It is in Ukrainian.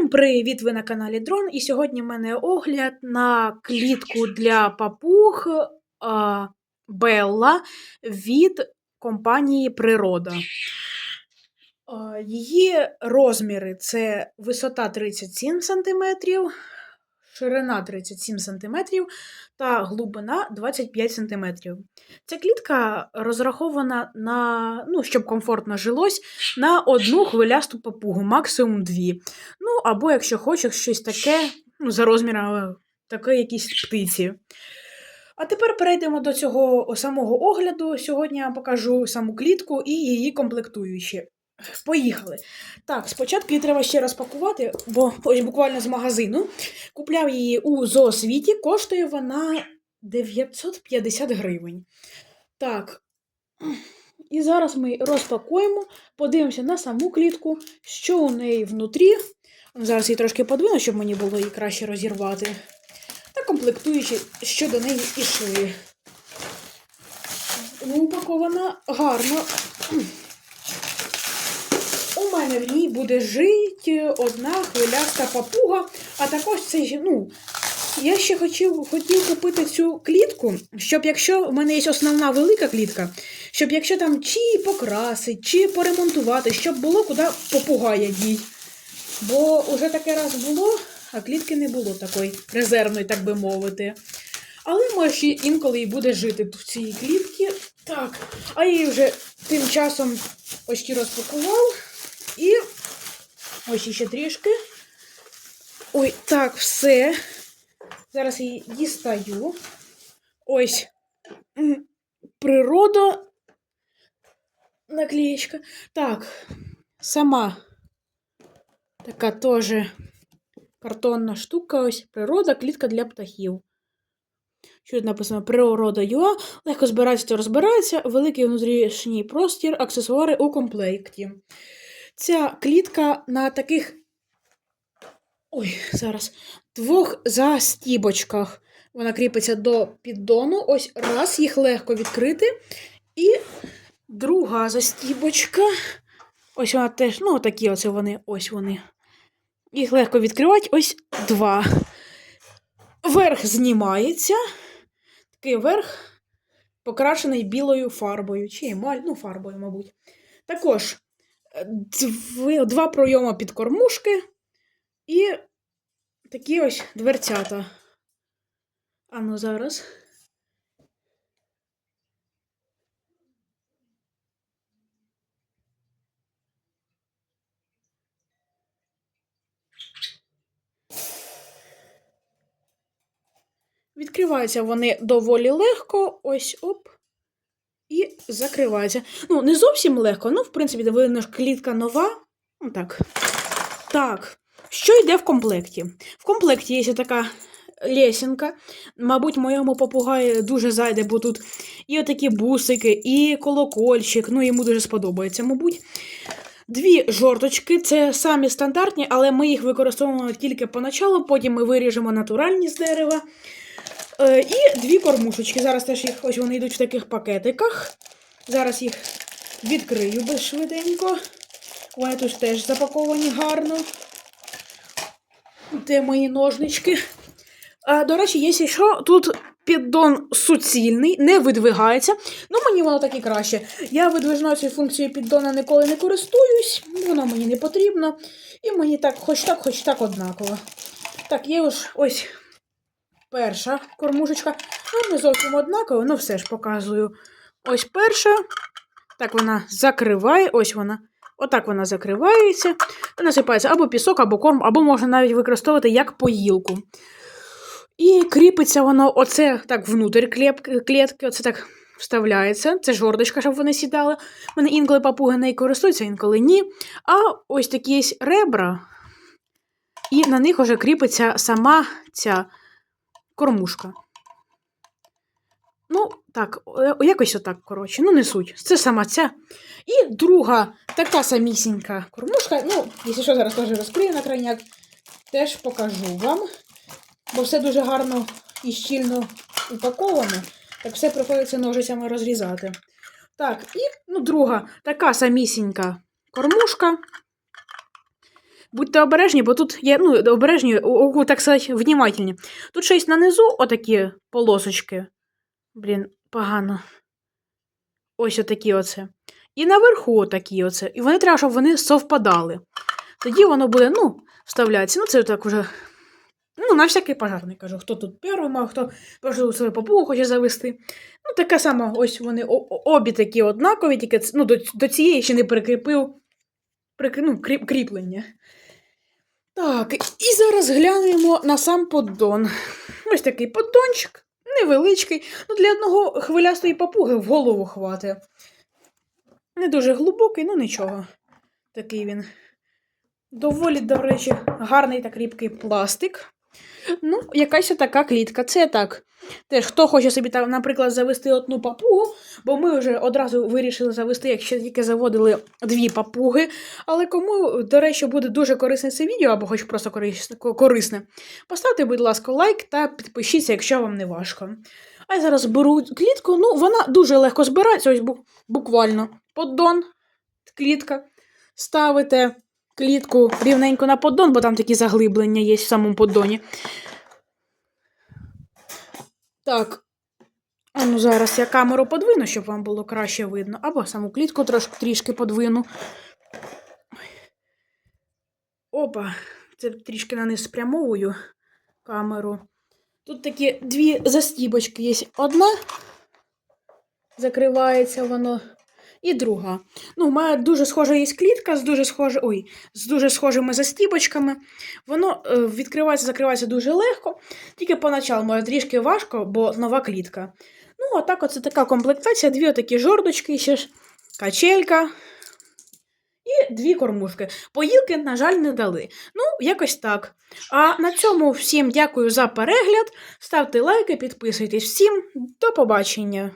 Всім привіт! Ви на каналі Дрон. І сьогодні в мене огляд на клітку для папуг Белла від компанії Природа. Її розміри це висота 37 см, ширина 37 см та глибина 25 см. Ця клітка розрахована на, ну, щоб комфортно жилось, на одну хвилясту папугу, максимум дві. Ну, або, якщо хочеш, щось таке, ну, за розмірами таке якісь птиці. А тепер перейдемо до цього самого огляду. Сьогодні я покажу саму клітку і її комплектуючі. Поїхали. Так, спочатку її треба ще розпакувати, бо ось буквально з магазину. Купляв її у зоосвіті, коштує вона 950 гривень. Так. І зараз ми розпакуємо, подивимося на саму клітку, що у неї внутрі. Зараз її трошки подвину, щоб мені було її краще розірвати. Та комплектуючи, що до неї ішли. Ну, упакована гарно. У мене в ній буде жити одна хвиляста папуга, а також це, ну, я ще хотів, хотів купити цю клітку, щоб якщо в мене є основна велика клітка, щоб якщо там чи покрасить, чи поремонтувати, щоб було куди попугая дій. Бо вже таке раз було, а клітки не було такої резервної, так би мовити. Але може інколи і буде жити в цій клітці. Так, а її вже тим часом почти розпакував. Ось ще трішки. Ой, так, все. Зараз її дістаю. Ось природа. Наклеєчка. Так, сама така теж картонна штука. Ось природа, клітка для птахів. Що тут написано? Природа ЮА. Легко збирається, розбирається. Великий внутрішній простір, аксесуари у комплекті. Ця клітка на таких. Ой, зараз. Двох застібочках. Вона кріпиться до піддону. Ось раз, їх легко відкрити. І друга застібочка. Ось вона теж, ну, такі оце вони, ось вони. Їх легко відкривати. Ось два. Верх знімається. Такий верх покрашений білою фарбою. Чи емаль, ну, фарбою, мабуть. Також два пройоми під кормушки і такі ось дверцята. А ну зараз. Відкриваються вони доволі легко, ось оп. І закриваються. Ну, не зовсім легко, ну, в принципі, видно, клітка нова. Ну, так. Так. Що йде в комплекті? В комплекті є така лесінка. Мабуть, моєму попугаю дуже зайде, бо тут і отакі бусики, і колокольчик. Ну, йому дуже сподобається, мабуть. Дві жорточки, це самі стандартні, але ми їх використовуємо тільки поначалу, потім ми виріжемо натуральні з дерева. Е, і дві кормушечки. Зараз теж їх ось вони йдуть в таких пакетиках. Зараз їх відкрию без швиденько. Вони тут теж запаковані гарно. Де мої ножнички? А, до речі, є що тут піддон суцільний, не видвигається. Ну, мені воно так і краще. Я видвижною цією функцією піддона ніколи не користуюсь, воно мені не потрібно. І мені так, хоч так, хоч так однаково. Так, є ось ось перша кормушечка. Ну, не зовсім однаково, ну все ж показую. Ось перша. Так вона закриває, ось вона. Отак вона закривається. Та насипається або пісок, або корм, або можна навіть використовувати як поїлку. І кріпиться воно оце так внутрі клітки, оце так вставляється. Це жордочка, щоб вони сідали. Мене інколи папуги нею користуються, інколи ні. А ось такі ребра, і на них вже кріпиться сама ця кормушка. Ну, так, е, якось отак, коротше, ну не суть. Це сама ця. І друга така самісінька кормушка. Ну, якщо що, зараз теж розкрию на крайняк, теж покажу вам. Бо все дуже гарно і щільно упаковано. Так все приходиться ножицями розрізати. Так, і ну, друга така самісінька кормушка. Будьте обережні, бо тут є, ну, обережні, так сказати, внімательні. Тут є нанизу отакі полосочки. Блін, погано. Ось отакі оце. І наверху отакі оце. І вони треба, щоб вони совпадали. Тоді воно буде, ну, вставлятися. Ну, це так уже. Ну, на всякий пожарний кажу, хто тут перший мав, хто першу свою папугу хоче завести. Ну, таке саме, ось вони обі такі однакові, тільки ну, до, до цієї ще не прикріпив прикр... ну, кріп... кріплення. Так, і зараз глянемо на сам поддон. Ось такий поддончик, невеличкий. Ну, для одного хвилястої папуги в голову хватить. Не дуже глибокий, ну нічого. Такий він. Доволі, до речі, гарний та кріпкий пластик. Ну, якась така клітка. Це так. Теж, хто хоче собі, там, наприклад, завести одну папугу, бо ми вже одразу вирішили завести, якщо тільки заводили дві папуги. Але кому, до речі, буде дуже корисне це відео, або хоч просто корисне, поставте, будь ласка, лайк та підпишіться, якщо вам не важко. А я зараз беру клітку. Ну, вона дуже легко збирається, ось буквально поддон, клітка. Ставите клітку рівненько на поддон, бо там такі заглиблення є в самому поддоні. Так. А ну зараз я камеру подвину, щоб вам було краще видно. Або саму клітку трошки трішки подвину. Опа, це трішки на низ спрямовую камеру. Тут такі дві застібочки є. Одна закривається воно, і друга. Ну, у мене дуже схожа є клітка з дуже схожа, ой, з дуже схожими застібочками. Воно е, відкривається, закривається дуже легко. Тільки поначалу може трішки важко, бо нова клітка. Ну, а так, оце така комплектація, дві отакі жордочки, ще ж качелька. І дві кормушки. Поїлки, на жаль, не дали. Ну, якось так. А на цьому всім дякую за перегляд. Ставте лайки, підписуйтесь. Всім до побачення!